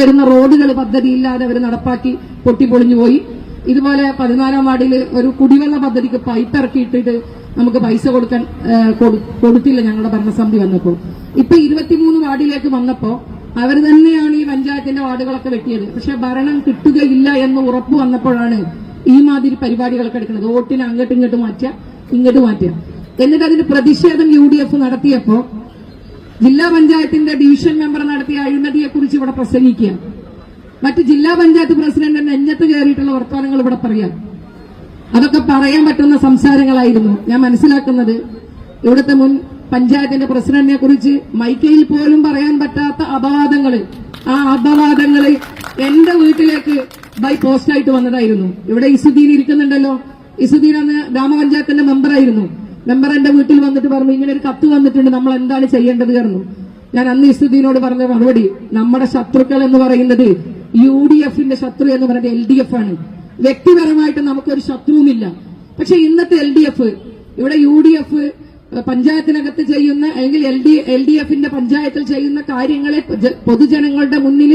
വരുന്ന റോഡുകൾ പദ്ധതിയില്ലാതെ അവർ നടപ്പാക്കി പൊട്ടിപ്പൊളിഞ്ഞു പോയി. ഇതുപോലെ പതിനാലാം വാർഡിൽ ഒരു കുടിവെള്ള പദ്ധതിക്ക് പൈപ്പ് ഇറക്കിയിട്ടിട്ട് നമുക്ക് പൈസ കൊടുക്കാൻ കൊടുത്തില്ല ഞങ്ങളുടെ ഭരണസമിതി വന്നപ്പോൾ. ഇപ്പൊ ഇരുപത്തിമൂന്ന് വാർഡിലേക്ക് വന്നപ്പോൾ അവർ തന്നെയാണ് ഈ പഞ്ചായത്തിന്റെ വാർഡുകളൊക്കെ വെട്ടിയത്. പക്ഷെ ഭരണം കിട്ടുകയില്ല എന്ന് ഉറപ്പ് വന്നപ്പോഴാണ് ഈ മാതിരി പരിപാടികളൊക്കെ എടുക്കുന്നത്. വോട്ടിന് അങ്ങോട്ടും ഇങ്ങോട്ട് മാറ്റുക ഇങ്ങോട്ട് മാറ്റുക. എന്നിട്ട് അതിന് പ്രതിഷേധം യു ഡി എഫ് നടത്തിയപ്പോ ജില്ലാ പഞ്ചായത്തിന്റെ ഡിവിഷൻ മെമ്പർ നടത്തിയ അഴിമതിയെക്കുറിച്ച് ഇവിടെ പ്രസംഗിക്കുക മറ്റ് ജില്ലാ പഞ്ചായത്ത് പ്രസിഡന്റ് നെഞ്ഞത്ത് കയറിയിട്ടുള്ള വർത്തമാനങ്ങൾ ഇവിടെ പറയാം. അതൊക്കെ പറയാൻ പറ്റുന്ന സംസാരങ്ങളായിരുന്നു. ഞാൻ മനസ്സിലാക്കുന്നത് ഇവിടുത്തെ മുൻ പഞ്ചായത്തിന്റെ പ്രസിഡന്റിനെ കുറിച്ച് മൈക്കയിൽ പോലും പറയാൻ പറ്റാത്ത അപവാദങ്ങൾ. ആ അപവാദങ്ങൾ എന്റെ വീട്ടിലേക്ക് ബൈ പോസ്റ്റായിട്ട് വന്നതായിരുന്നു. ഇവിടെ ഇസുദ്ദീൻ ഇരിക്കുന്നുണ്ടല്ലോ. ഇസുദ്ദീൻ അന്ന് ഗ്രാമപഞ്ചായത്തിന്റെ മെമ്പറായിരുന്നു മെമ്പർ എന്റെ വീട്ടിൽ വന്നിട്ട് പറഞ്ഞു ഇങ്ങനെ ഒരു കത്ത് വന്നിട്ടുണ്ട് നമ്മൾ എന്താണ് ചെയ്യേണ്ടത് പറഞ്ഞു. ഞാൻ അന്ന് ഇസ്തുദ്ദീനോട് പറഞ്ഞ മറുപടി നമ്മുടെ ശത്രുക്കൾ എന്ന് പറയുന്നത് യു ഡി എഫിന്റെ ശത്രു എന്ന് പറയുന്നത് എൽ ഡി എഫ് ആണ്. വ്യക്തിപരമായിട്ട് നമുക്കൊരു ശത്രുവുമില്ല. പക്ഷെ ഇന്നത്തെ എൽ ഡി എഫ് ഇവിടെ യു ഡി എഫ് പഞ്ചായത്തിനകത്ത് ചെയ്യുന്ന അല്ലെങ്കിൽ എൽ ഡി എൽ ഡി എഫിന്റെ പഞ്ചായത്തിൽ ചെയ്യുന്ന കാര്യങ്ങളെ പൊതുജനങ്ങളുടെ മുന്നിൽ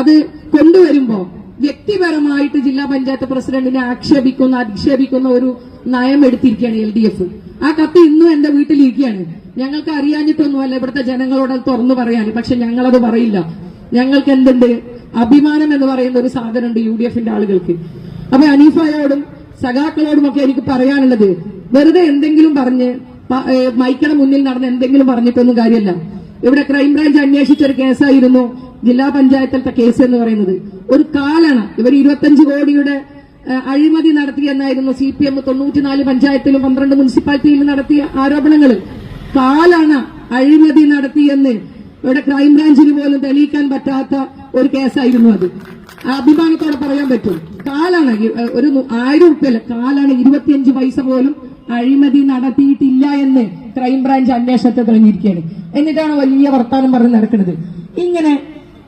അത് കൊണ്ടുവരുമ്പോൾ വ്യക്തിപരമായിട്ട് ജില്ലാ പഞ്ചായത്ത് പ്രസിഡന്റിനെ ആക്ഷേപിക്കുന്ന അധിക്ഷേപിക്കുന്ന ഒരു നയം എടുത്തിരിക്കുകയാണ് എൽ ഡി എഫ്. ആ കത്ത് ഇന്നും എന്റെ വീട്ടിലിരിക്കുകയാണ്. ഞങ്ങൾക്ക് അറിയാഞ്ഞിട്ടൊന്നുമല്ല ഇവിടുത്തെ ജനങ്ങളോട് തുറന്നു പറയാൻ. പക്ഷെ ഞങ്ങളത് പറയില്ല. ഞങ്ങൾക്ക് എന്തുണ്ട്? അഭിമാനം എന്ന് പറയുന്ന ഒരു സാധനമുണ്ട് യു ഡി എഫിന്റെ ആളുകൾക്ക്. അപ്പൊ അനീഫയോടും സഖാക്കളോടും ഒക്കെ എനിക്ക് പറയാനുള്ളത് വെറുതെ എന്തെങ്കിലും പറഞ്ഞ് പ- മുന്നിൽ നടന്ന് എന്തെങ്കിലും പറഞ്ഞിട്ടൊന്നും കാര്യമല്ല. ഇവിടെ ക്രൈംബ്രാഞ്ച് അന്വേഷിച്ച ഒരു കേസായിരുന്നു ജില്ലാ പഞ്ചായത്തിലത്തെ കേസ് എന്ന് പറയുന്നത്. ഒരു കാലാണ് ഇവർ ഇരുപത്തഞ്ച് കോടിയുടെ അഴിമതി നടത്തി എന്നായിരുന്നു സി പി എം തൊണ്ണൂറ്റിനാല് പഞ്ചായത്തിലും പന്ത്രണ്ട് മുനിസിപ്പാലിറ്റിയിലും നടത്തിയ ആരോപണങ്ങൾ കാലാണ് അഴിമതി നടത്തിയെന്ന് ഇവിടെ ക്രൈംബ്രാഞ്ചിന് പോലും തെളിയിക്കാൻ പറ്റാത്ത ഒരു കേസായിരുന്നു അത്. അഭിമാനത്തോടെ പറയാൻ പറ്റും. കാലാണ് ഒരു ആയിരം ഉറുപ്പ്യല്ല കാലാണ് ഇരുപത്തിയഞ്ച് പൈസ പോലും അഴിമതി നടത്തിയിട്ടില്ല എന്ന് ക്രൈംബ്രാഞ്ച് അന്വേഷണത്തെ തെളിഞ്ഞിരിക്കുകയാണ്. എന്നിട്ടാണ് വലിയ വർത്താനം പറഞ്ഞ് നടക്കുന്നത്. ഇങ്ങനെ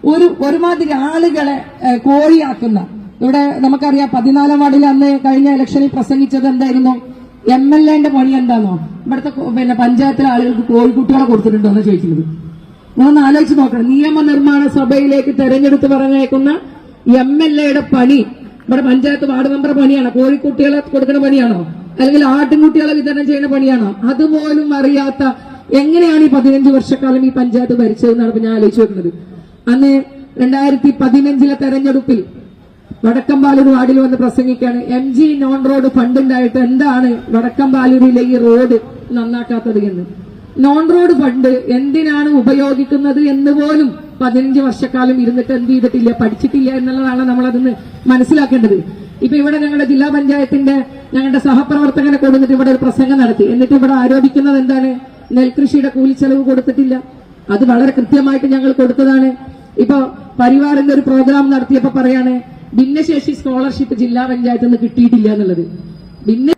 ഒരു ഒരുമാതിരി ആളുകളെ കോഴിയാക്കുന്ന ഇവിടെ നമുക്കറിയാം പതിനാലാം വാർഡിൽ അന്ന് കഴിഞ്ഞ ഇലക്ഷനിൽ പ്രസംഗിച്ചത് എന്തായിരുന്നു? എം എൽ എന്റെ പണി എന്താണോ ഇവിടുത്തെ പിന്നെ പഞ്ചായത്തിലെ ആളുകൾക്ക് കോഴിക്കുട്ടികളെ കൊടുത്തിട്ടുണ്ടോ എന്ന് ചോദിക്കുന്നത്. ഒന്ന് ആലോചിച്ച് നോക്കണം. നിയമനിർമ്മാണ സഭയിലേക്ക് തെരഞ്ഞെടുത്ത് പറഞ്ഞേക്കുന്ന എം എൽ എയുടെ പണി ഇവിടെ പഞ്ചായത്ത് വാർഡ് മെമ്പർ പണിയാണോ. കോഴിക്കുട്ടികളെ കൊടുക്കുന്ന പണിയാണോ? അല്ലെങ്കിൽ ആട്ടിൻകുട്ടികളെ വിതരണം ചെയ്യുന്ന പണിയാണോ? അതുപോലും അറിയാത്ത എങ്ങനെയാണ് ഈ പതിനഞ്ച് വർഷക്കാലം ഈ പഞ്ചായത്ത് ഭരിച്ചതെന്നാണ് ഞാൻ ആലോചിച്ച് വെക്കുന്നത് അന്ന് രണ്ടായിരത്തി പതിനഞ്ചിലെ തെരഞ്ഞെടുപ്പിൽ വടക്കമ്പാലൂർ വാർഡിൽ വന്ന് പ്രസംഗിക്കുകയാണ് എം ജി നോൺ റോഡ് ഫണ്ടുണ്ടായിട്ട് എന്താണ് വടക്കമ്പാലൂരിലെ ഈ റോഡ് നന്നാക്കാത്തത് എന്ന്? നോൺ റോഡ് ഫണ്ട് എന്തിനാണ് ഉപയോഗിക്കുന്നത് എന്ന് പോലും പതിനഞ്ച് വർഷക്കാലം ഇരുന്നിട്ട് എന്ത് ചെയ്തിട്ടില്ല പഠിച്ചിട്ടില്ല എന്നുള്ളതാണ് നമ്മൾ അതിന് മനസ്സിലാക്കേണ്ടത്. ഇപ്പൊ ഇവിടെ ഞങ്ങളുടെ ജില്ലാ പഞ്ചായത്തിന്റെ ഞങ്ങളുടെ സഹപ്രവർത്തകനെ കൊടുത്തിട്ട് ഇവിടെ ഒരു പ്രസംഗം നടത്തി. എന്നിട്ട് ഇവിടെ ആരോപിക്കുന്നത് എന്താണ്? നെൽകൃഷിയുടെ കൂലി കൂലിച്ചെലവ് കൊടുത്തിട്ടില്ല. അത് വളരെ കൃത്യമായിട്ട് ഞങ്ങൾ കൊടുത്തതാണ്. ഇപ്പൊ പരിവാറിന്റെ ഒരു പ്രോഗ്രാം നടത്തിയപ്പോ പറയാണ് ഭിന്നശേഷി സ്കോളർഷിപ്പ് ജില്ലാ പഞ്ചായത്തിൽ നിന്ന് കിട്ടിയിട്ടില്ല എന്നുള്ളത്. ഭിന്ന